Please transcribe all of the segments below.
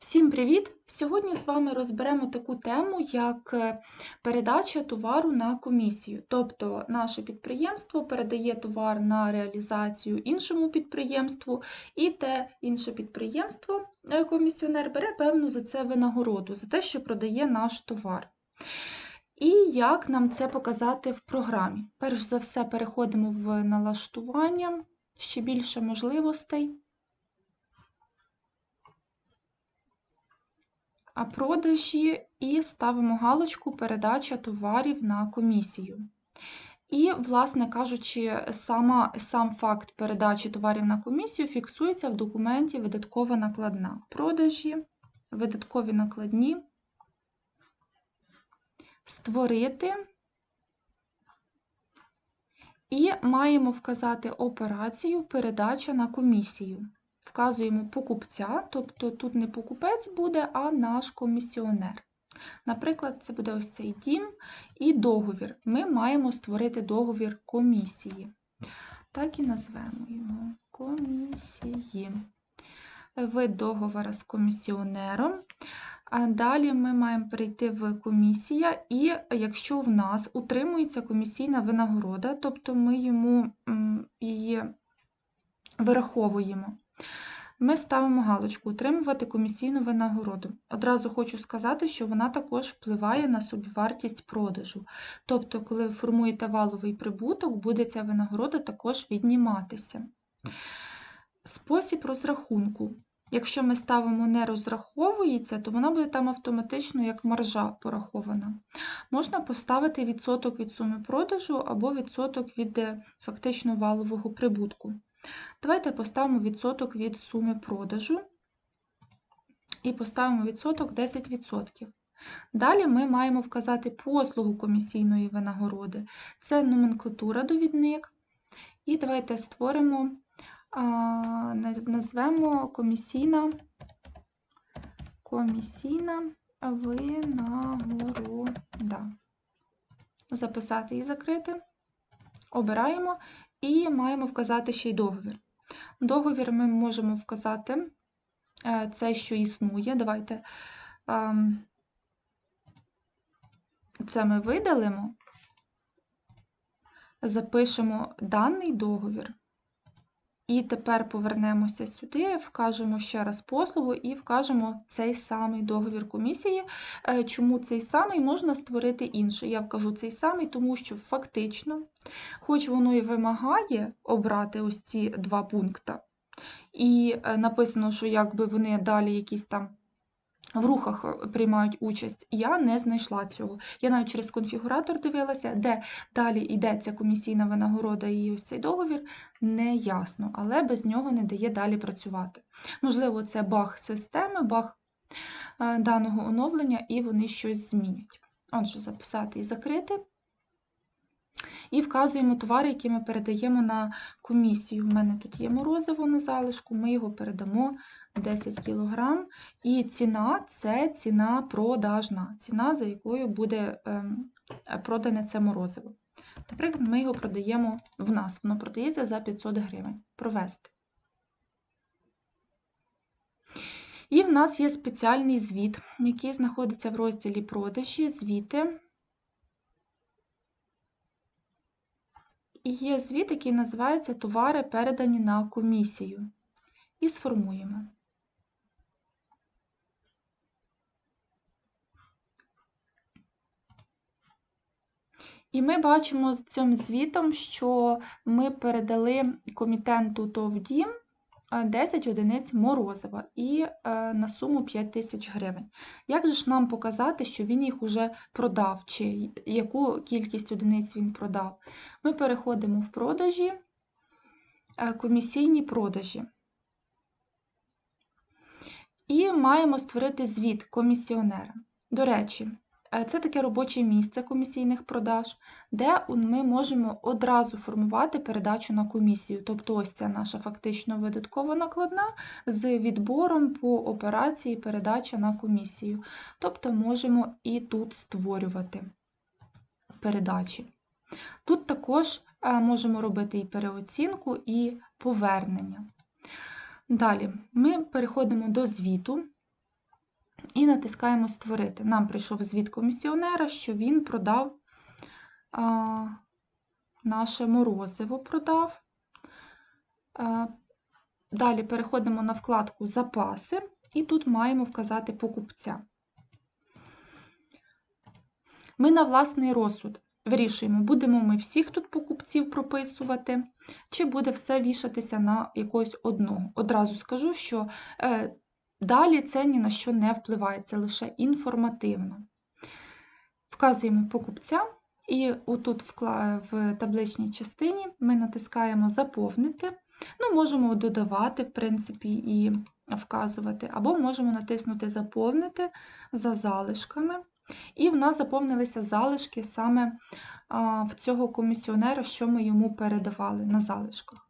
Всім привіт! Сьогодні з вами розберемо таку тему, як е, передача товару на комісію. Тобто наше підприємство передає товар на реалізацію іншому підприємству, і те інше підприємство, е, комісіонер, бере певну за це винагороду, за те, що продає наш товар. І як нам це показати в програмі? Перш за все, переходимо в налаштування, ще більше можливостей. Продажі і ставимо галочку Передача товарів на комісію. І, власне кажучи, сама, сам факт передачі товарів на комісію фіксується в документі видаткова накладна. Продажі, видаткові накладні, створити. І маємо вказати операцію передача на комісію вказуємо покупця, тобто тут не покупець буде, а наш комісіонер. Наприклад, це буде ось цей дім і договір. Ми маємо створити договір комісії. Так і назвемо його комісії. Вид договора з комісіонером. А далі ми маємо перейти в комісія, і якщо в нас утримується комісійна винагорода, тобто ми йому її вираховуємо. Ми ставимо галочку Утримувати комісійну винагороду. Одразу хочу сказати, що вона також впливає на собівартість продажу. Тобто, коли ви формуєте валовий прибуток, буде ця винагорода також відніматися. Спосіб розрахунку. Якщо ми ставимо не розраховується, то вона буде там автоматично як маржа порахована. Можна поставити відсоток від суми продажу або відсоток від е, фактично валового прибутку. Давайте поставимо відсоток від суми продажу і поставимо відсоток 10%. Далі ми маємо вказати послугу комісійної винагороди. Це номенклатура довідник. І давайте створимо, назвемо комісійна комісійна винагорода. Записати і закрити. Обираємо і маємо вказати ще й договір. Договір ми можемо вказати е, це, що існує. Давайте ем, це ми видалимо, запишемо даний договір. І тепер повернемося сюди, вкажемо ще раз послугу і вкажемо цей самий договір комісії. Е, чому цей самий можна створити інший? Я вкажу цей самий, тому що фактично, хоч воно і вимагає обрати ось ці два пункти, і е, написано, що якби вони далі якісь там в рухах е, приймають участь, я не знайшла цього. Я навіть через конфігуратор дивилася, де далі йдеться комісійна винагорода і ось цей договір, не ясно, але без нього не дає далі працювати. Можливо, це баг системи, баг е, даного оновлення, і вони щось змінять. Отже, записати і закрити. І вказуємо товари, які ми передаємо на комісію. У мене тут є морозиво на залишку, ми його передамо 10 кг. І ціна це ціна продажна, ціна, за якою буде ем, продане це морозиво. Наприклад, ми його продаємо в нас, воно продається за 500 гривень. Провести. І в нас є спеціальний звіт, який знаходиться в розділі продажі, звіти. І є звіт, який називається Товари передані на комісію. І сформуємо. І ми бачимо з цим звітом, що ми передали комітенту ТОВДІМ 10 одиниць морозива і е, на суму 5 тисяч гривень. Як же ж нам показати, що він їх уже продав, чи яку кількість одиниць він продав? Ми переходимо в продажі, е, комісійні продажі. І маємо створити звіт комісіонера. До речі, Е, це таке робоче місце комісійних продаж, де ми можемо одразу формувати передачу на комісію. Тобто, ось ця наша фактично видаткова накладна з відбором по операції передача на комісію. Тобто, можемо і тут створювати передачі. Тут також е, можемо робити і переоцінку, і повернення. Далі ми переходимо до звіту. І натискаємо Створити. Нам прийшов звіт комісіонера, що він продав а, наше морозиво продав. А, далі переходимо на вкладку Запаси, і тут маємо вказати покупця. Ми на власний розсуд вирішуємо, будемо ми всіх тут покупців прописувати, чи буде все вішатися на якогось одного. Одразу скажу, що е, далі це ні на що не впливає, це лише інформативно. Вказуємо покупця, і отут в табличній частині ми натискаємо Заповнити. Ну, Можемо додавати, в принципі, і вказувати, або можемо натиснути Заповнити за залишками. І в нас заповнилися залишки саме в цього комісіонера, що ми йому передавали на залишках.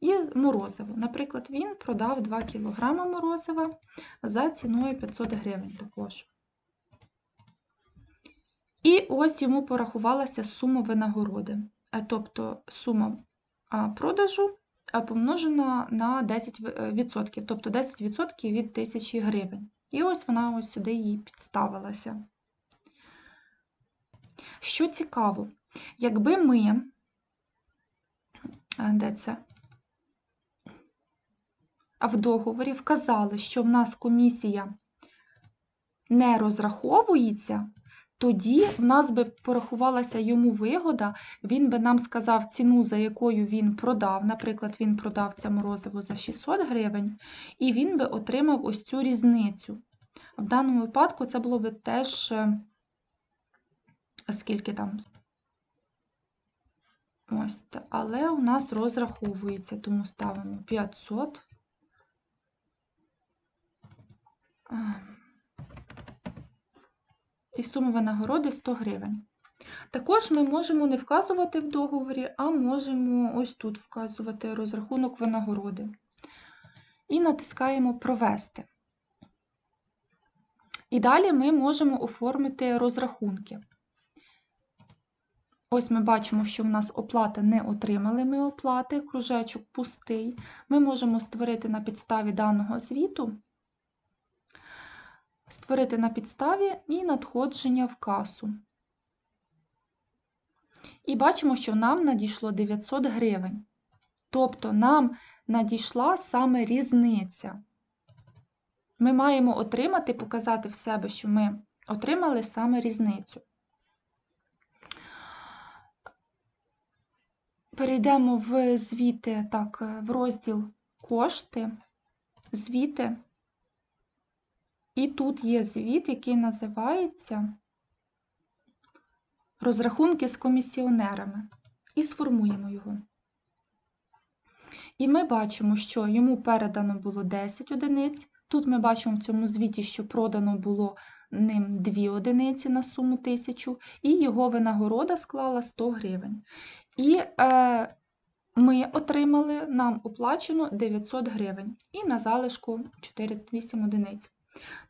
І морозиво. Наприклад, він продав 2 кг морозива за ціною 500 гривень також. І ось йому порахувалася сума винагороди, тобто сума продажу помножена на 10%, тобто 10% від 1000 гривень. І ось вона ось сюди їй підставилася. Що цікаво, якби ми, де це? А в договорі вказали, що в нас комісія не розраховується, тоді в нас би порахувалася йому вигода, він би нам сказав ціну, за якою він продав. Наприклад, він продав це морозиво за 600 гривень, і він би отримав ось цю різницю. В даному випадку це було би теж е, скільки там. Ось, але у нас розраховується, тому ставимо 500. І сума винагороди 100 гривень. Також ми можемо не вказувати в договорі, а можемо ось тут вказувати розрахунок винагороди. І натискаємо Провести. І далі ми можемо оформити розрахунки. Ось ми бачимо, що в нас оплата не отримали ми оплати, кружечок пустий. Ми можемо створити на підставі даного звіту, створити на підставі і надходження в касу. І бачимо, що нам надійшло 900 гривень. Тобто нам надійшла саме різниця. Ми маємо отримати, показати в себе, що ми отримали саме різницю. Перейдемо в звіти, так, в розділ кошти, звіти. І тут є звіт, який називається розрахунки з комісіонерами. І сформуємо його. І ми бачимо, що йому передано було 10 одиниць. Тут ми бачимо в цьому звіті, що продано було ним 2 одиниці на суму 1000, і його винагорода склала 100 гривень. І е, ми отримали нам оплачено 900 гривень і на залишку 4-8 одиниць.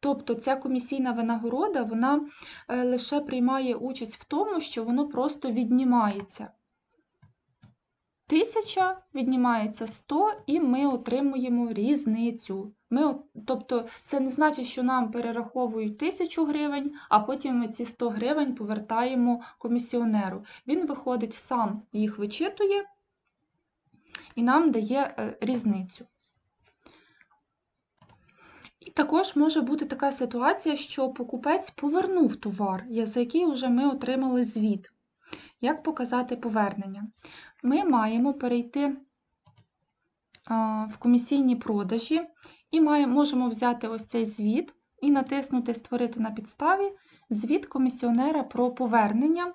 Тобто ця комісійна винагорода вона е, лише приймає участь в тому, що воно просто віднімається. Тисяча віднімається 100, і ми отримуємо різницю. Ми, Тобто, це не значить, що нам перераховують тисячу гривень, а потім ми ці 100 гривень повертаємо комісіонеру. Він виходить, сам їх вичитує і нам дає е, різницю. Також може бути така ситуація, що покупець повернув товар, за який вже ми отримали звіт. Як показати повернення? Ми маємо перейти в комісійні продажі і можемо взяти ось цей звіт і натиснути Створити на підставі звіт комісіонера про повернення.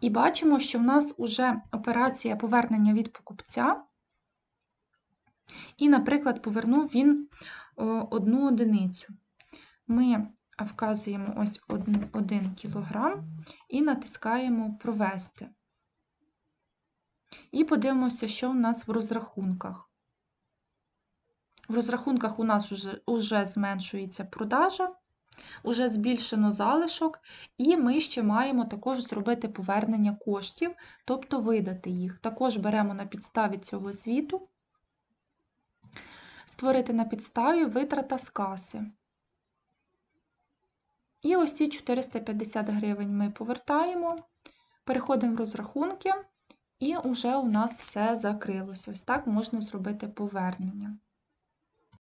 І бачимо, що в нас вже операція повернення від покупця. І, наприклад, повернув він одну одиницю. Ми вказуємо ось 1 кг і натискаємо Провести. І подивимося, що у нас в розрахунках. В розрахунках у нас вже, вже зменшується продажа, вже збільшено залишок, і ми ще маємо також зробити повернення коштів, тобто видати їх. Також беремо на підставі цього звіту створити на підставі витрата з каси. І ось ці 450 гривень ми повертаємо, переходимо в розрахунки, і вже у нас все закрилося. Ось так можна зробити повернення.